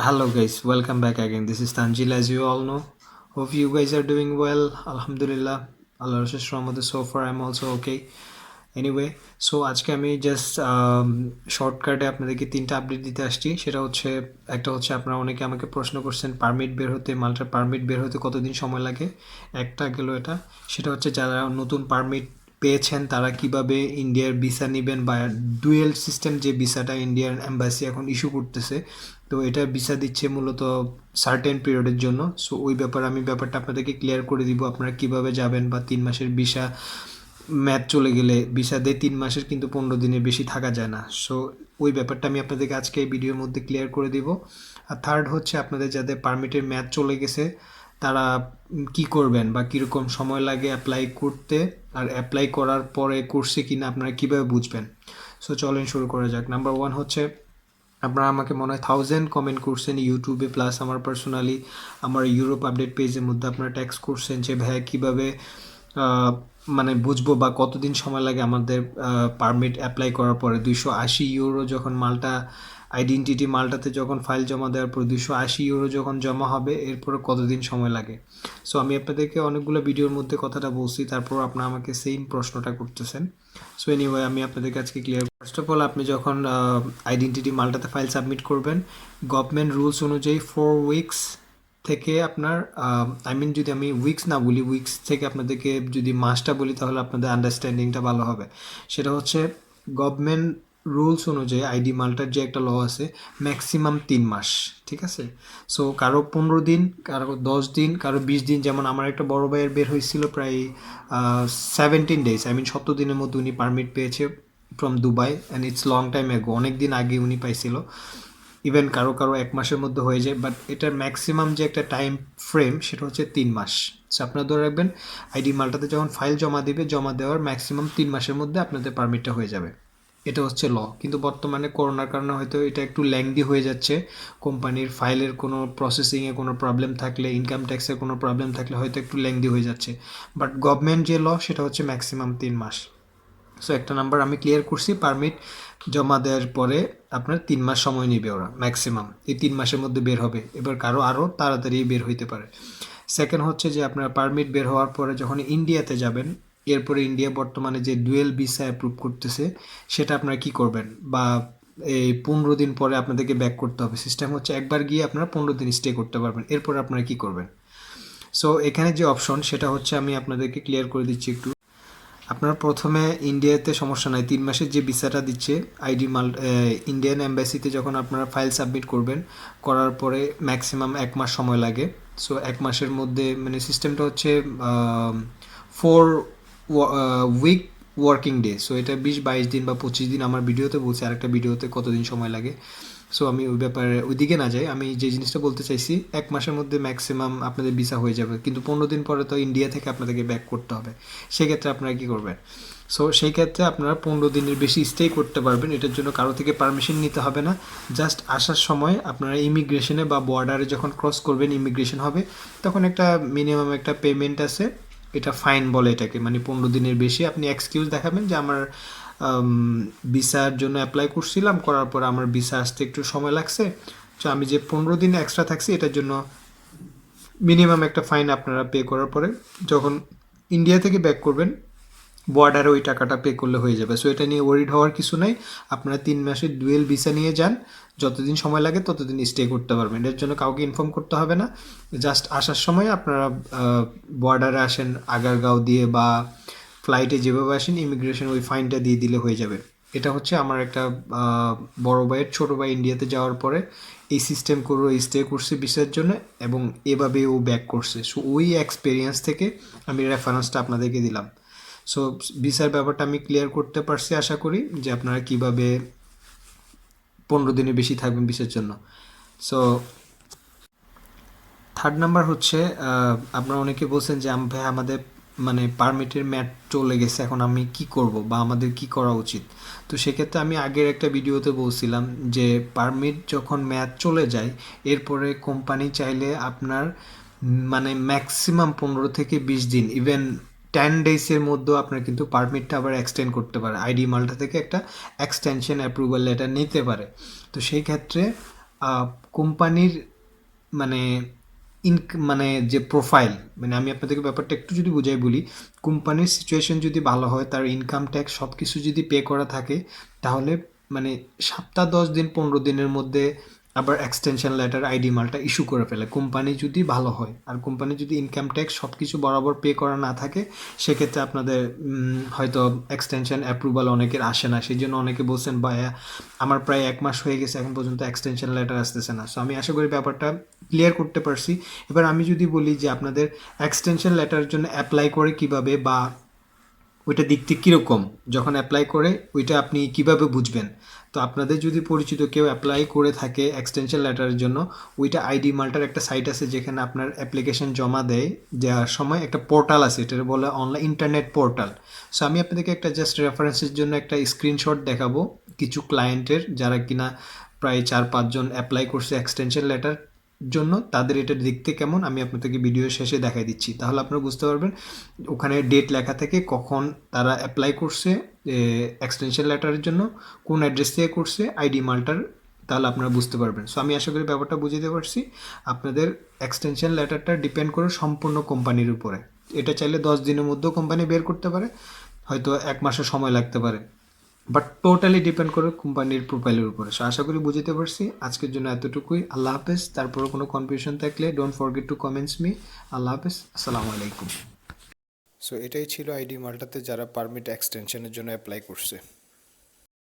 Hello guys, welcome back again. This is Tanjil as you all know. Hope you guys are doing well. Alhamdulillah. শেষ রহমতে so far I'm also okay. Anyway so আজকে আমি just শর্টকাটে আপনাদেরকে তিনটা update দিতে আসছি সেটা হচ্ছে একটা হচ্ছে আপনারা অনেকে আমাকে প্রশ্ন করছেন পারমিট বের হতে মাল্টার পারমিট বের হতে কতদিন সময় লাগে একটা গেল এটা সেটা হচ্ছে যারা নতুন পারমিট পেয়েছেন তারা কীভাবে ইন্ডিয়ার ভিসা নেবেন বা ডুয়েল সিস্টেম যে ভিসাটা ইন্ডিয়ান এম্বাসি এখন ইস্যু করতেছে তো এটা ভিসা দিচ্ছে মূলত সার্টেন পিরিয়ডের জন্য। সো ওই ব্যাপারে আমি ব্যাপারটা আপনাদেরকে ক্লিয়ার করে দিব আপনারা কীভাবে যাবেন বা তিন মাসের ভিসা ম্যাথ চলে গেলে ভিসা দিয়ে তিন মাসের কিন্তু পনেরো দিনের বেশি থাকা যায় না। সো ওই ব্যাপারটা আমি আপনাদেরকে আজকে এই ভিডিওর মধ্যে ক্লিয়ার করে দিব। আর থার্ড হচ্ছে আপনাদের যাদের পারমিটের ম্যাচ চলে গেছে, তারা কি করবেন বা কীরকম সময় লাগে অ্যাপ্লাই করতে আর অ্যাপ্লাই করার পরে করছে কি না আপনারা কীভাবে বুঝবেন? সো চলেন শুরু করা যাক। নাম্বার ওয়ান হচ্ছে আপনারা আমাকে মনে হয় থাউজেন্ড কমেন্ট করছেন ইউটিউবে প্লাস আমার পার্সোনালি আমার ইউরোপ আপডেট পেজের মধ্যে আপনারা ট্যাক্স করছেন যে, ভাইয়া, কীভাবে মানে বুঝব বা কতদিন সময় লাগে আমাদের পারমিট অ্যাপ্লাই করার পরে? দুইশো আশি ইউরো যখন মালটা আইডেন্টিটি মালটাতে যখন ফাইল জমা দেওয়ার পর দুইশো আশি ইউরো যখন জমা হবে, এরপরে কতদিন সময় লাগে? সো আমি আপনাদেরকে অনেকগুলো ভিডিওর মধ্যে কথাটা বলছি তারপর আপনারা আমাকে সেম প্রশ্নটা করতেছেন। সো এনিওয়ে আমি আপনাদের কাছে ক্লিয়ার ফার্স্ট অফ অল আপনি যখন আইডেন্টিটি মালটাতে ফাইল সাবমিট করবেন গভর্নমেন্ট রুলস অনুযায়ী ফোর উইকস থেকে আপনার আই মিন যদি আমি উইকস না বলি উইকস থেকে আপনাদেরকে যদি মাসটা বলি, তাহলে আপনাদের আন্ডারস্ট্যান্ডিংটা ভালো হবে। সেটা হচ্ছে গভর্নমেন্ট রুলস অনুযায়ী আইডি মাল্টার যে একটা ল আছে ম্যাক্সিমাম তিন মাস, ঠিক আছে? সো কারও পনেরো দিন, কারও দশ দিন, কারও বিশ দিন, যেমন আমার একটা বড় ভাইয়ের বের হয়েছিল প্রায় সেভেন্টিন ডেজ আই মিন সত্তর দিনের মধ্যে উনি পারমিট পেয়েছে from Dubai and it's long time ago অনেক দিন আগে উনি পাইছিল। ইভেন কারও কারও এক মাসের মধ্যে হয়ে যায় বাট এটার ম্যাক্সিমাম যে একটা টাইম ফ্রেম সেটা হচ্ছে তিন মাস। সো আপনারা ধরে রাখবেন আইডি মালটাতে যখন ফাইল জমা দিবে, জমা দেওয়ার ম্যাক্সিমাম তিন মাসের মধ্যে আপনাদের পারমিটটা হয়ে যাবে। এটা হচ্ছে ল কিন্তু বর্তমানে করোনার কারণে হয়তো এটা একটু ল্যাংদি হয়ে যাচ্ছে। কোম্পানির ফাইলের কোনো প্রসেসিংয়ে কোনো প্রবলেম থাকলে ইনকাম ট্যাক্সের কোনো প্রবলেম থাকলে হয়তো একটু ল্যাংদি হয়ে যাচ্ছে। বাট গভর্নমেন্ট যে ল সেটা হচ্ছে ম্যাক্সিমাম তিন মাস। সো একটা নাম্বার আমি ক্লিয়ার করছি পারমিট জমা দেওয়ার পরে আপনার তিন মাস সময় নেবে ওরা ম্যাক্সিমাম এই তিন মাসের মধ্যে বের হবে। এবার কারও আরও তাড়াতাড়ি বের হইতে পারে। সেকেন্ড হচ্ছে যে আপনার পারমিট বের হওয়ার পরে যখন ইন্ডিয়াতে যাবেন এরপরে ইন্ডিয়া বর্তমানে যে ডুয়েল ভিসা অ্যাপ্রুভ করতেছে, সেটা আপনারা কি করবেন? বা এই পনেরো দিন পরে আপনাদেরকে ব্যাক করতে হবে। সিস্টেম হচ্ছে একবার গিয়ে আপনারা পনেরো দিন স্টে করতে পারবেন। এরপর আপনারা কি করবেন? সো এখানে যে অপশন সেটা হচ্ছে আমি আপনাদেরকে ক্লিয়ার করে দিচ্ছি একটু। আপনার প্রথমে ইন্ডিয়াতে সমস্যা নাই। তিন মাসের যে ভিসাটা দিচ্ছে, আইডি মাল ইন্ডিয়ান এম্বাসিতে যখন আপনারা ফাইল সাবমিট করবেন, করার পরে ম্যাক্সিমাম এক মাস সময় লাগে। সো এক মাসের মধ্যে মানে সিস্টেমটা হচ্ছে four week working day so এটা বিশ, বাইশ দিন বা পঁচিশ দিন আমার ভিডিওতে বলছি, আরেকটা ভিডিওতে কতদিন সময় লাগে। সো আমি ওই ব্যাপারে ওইদিকে না যাই। আমি যে জিনিসটা বলতে চাইছি, এক মাসের মধ্যে ম্যাক্সিমাম আপনাদের ভিসা হয়ে যাবে। কিন্তু পনেরো দিন পরে তো ইন্ডিয়া থেকে আপনাদেরকে ব্যাক করতে হবে। সেক্ষেত্রে আপনারা কী করবেন? সো সেই ক্ষেত্রে আপনারা পনেরো দিনের বেশি স্টে করতে পারবেন। এটার জন্য কারও থেকে পারমিশন নিতে হবে না। জাস্ট আসার সময় আপনারা ইমিগ্রেশনে বা বর্ডারে যখন ক্রস করবেন ইমিগ্রেশন হবে, তখন একটা মিনিমাম একটা পেমেন্ট আছে। এটা ফাইন বলে এটাকে। মানে পনেরো দিনের বেশি আপনি এক্সকিউজ দেখাবেন যে আমার ভিসার জন্য অ্যাপ্লাই করছিলাম, করার পর আমার ভিসা আসতে একটু সময় লাগছে। তো আমি যে পনেরো দিন এক্সট্রা থাকছি, এটার জন্য মিনিমাম একটা ফাইন আপনারা পে করার পরে যখন ইন্ডিয়া থেকে ব্যাক করবেন বর্ডারে ওই টাকাটা পে করলে হয়ে যাবে। সো এটা নিয়ে ওয়ারিড হওয়ার কিছু নাই। আপনারা তিন মাসের ডুয়েল ভিসা নিয়ে যান। যতদিন সময় লাগে ততদিন স্টে করতে পারবেন। এর জন্য কাউকে ইনফর্ম করতে হবে না। জাস্ট আসার সময় আপনারা বর্ডারে আসেন, আগারগাঁও দিয়ে বা ফ্লাইটে যেভাবে আসেন ইমিগ্রেশন ওই ফাইনটা দিয়ে দিলে হয়ে যাবে। এটা হচ্ছে আমার একটা বড় ভাইয়ের ছোট ভাই ইন্ডিয়াতে যাওয়ার পরে এই সিস্টেম করে স্টে করছে ভিসার জন্য এবং এভাবে ও ব্যাক করছে। সো ওই এক্সপিরিয়েন্স থেকে আমি রেফারেন্সটা আপনাদেরকে দিলাম। সো ভিসার ব্যাপারটা আমি ক্লিয়ার করতে পারছি, আশা করি, যে আপনারা কীভাবে পনেরো দিনে বেশি থাকবেন ভিসার জন্য। সো থার্ড নাম্বার হচ্ছে আপনারা অনেকে বলছেন যে ভাই, আমাদের মানে পারমিটের ম্যাট চলে গেছে, এখন আমি কি করব বা আমাদের কি করা উচিত? তো সেক্ষেত্রে আমি আগের একটা ভিডিওতে বলছিলাম যে পারমিট যখন ম্যাচ চলে যায়, এরপরে কোম্পানি চাইলে আপনার মানে ম্যাক্সিমাম পনেরো থেকে বিশ দিন ইভেন টেন ডেজের মধ্যেও আপনার কিন্তু পারমিটটা আবার এক্সটেন্ড করতে পারে। আইডি মাল্টা থেকে একটা এক্সটেনশন অ্যাপ্রুভাল লেটার নিতে পারে। তো সেই ক্ষেত্রে কোম্পানির মানে ইন মানে যে প্রোফাইল মানে আমি আপনাদেরকে ব্যাপারটা একটু যদি বুঝাই বলি, কোম্পানির সিচুয়েশন যদি ভালো হয়, তার ইনকাম ট্যাক্স সব কিছু যদি পে করা থাকে, তাহলে মানে সপ্তাহ দশ দিন, পনেরো দিনের মধ্যে আবার extension letter ID Malta issue করে ফেলে। কোম্পানি যদি ভালো হয়, আর কোম্পানি যদি ইনকাম ট্যাক্স সব কিছু বরাবর পে করা না থাকে, সেক্ষেত্রে আপনাদের হয়তো এক্সটেনশন অ্যাপ্রুভাল অনেকের আসে না। সেই জন্য অনেকে বলছেন, ভাইয়া, আমার প্রায় এক মাস হয়ে গেছে, এখন পর্যন্ত এক্সটেনশন লেটার আসতেছে না। সো আমি আশা করি ব্যাপারটা ক্লিয়ার করতে পারছি। এবার আমি যদি বলি যে, আপনাদের এক্সটেনশন লেটারের জন্য অ্যাপ্লাই করে কীভাবে বা ওইটা দেখতে কীরকম? যখন অ্যাপ্লাই করে, ওইটা আপনি কীভাবে বুঝবেন? তো আপনাদের যদি পরিচিত কেউ অ্যাপ্লাই করে থাকে এক্সটেনশন লেটারের জন্য, ওইটা আইডি মাল্টার একটা সাইট আছে যেখানে আপনার অ্যাপ্লিকেশন জমা দেয়। দেওয়ার সময় একটা পোর্টাল আছে এটা বলে অনলাইন ইন্টারনেট পোর্টাল সো আমি আপনাদেরকে একটা জাস্ট রেফারেন্সের জন্য একটা স্ক্রিনশট দেখাবো। কিছু ক্লায়েন্টের যারা কিনা প্রায় চার পাঁচজন অ্যাপ্লাই করছে এক্সটেনশন লেটার জন্য তাদের এটা দেখতে কেমন, আমি আপনাদেরকে ভিডিও শেষে দেখাই দিচ্ছি। তাহলে আপনারা বুঝতে পারবেন, ওখানে ডেট লেখা থেকে, কখন তারা অ্যাপ্লাই করছে এক্সটেনশন লেটারের জন্য, কোন অ্যাড্রেস থেকে করছে আইডি মালটার, তাহলে আপনারা বুঝতে পারবেন। সো আমি আশা করি ব্যাপারটা বুঝতে পারছি। আপনাদের এক্সটেনশন লেটারটা ডিপেন্ড করে সম্পূর্ণ কোম্পানির উপরে। এটা চাইলে দশ দিনের মধ্যেও কোম্পানি বের করতে পারে, হয়তো এক মাসের সময় লাগতে পারে। বাট টোটালি ডিপেন্ড করে কোম্পানির প্রোফাইলের উপরে। সো আশা করি বুঝতে পারছি। আজকের জন্য এতটুকুই। আল্লাহ হাফেজ। তারপরে কোনো কনফিউশন থাকলে don't forget to comments me আল্লাহ হাফেজ। আসসালামু আলাইকুম। সো এটাই ছিল আইডি মাল্টাতে যারা পারমিট এক্সটেনশনের জন্য অ্যাপ্লাই করছে।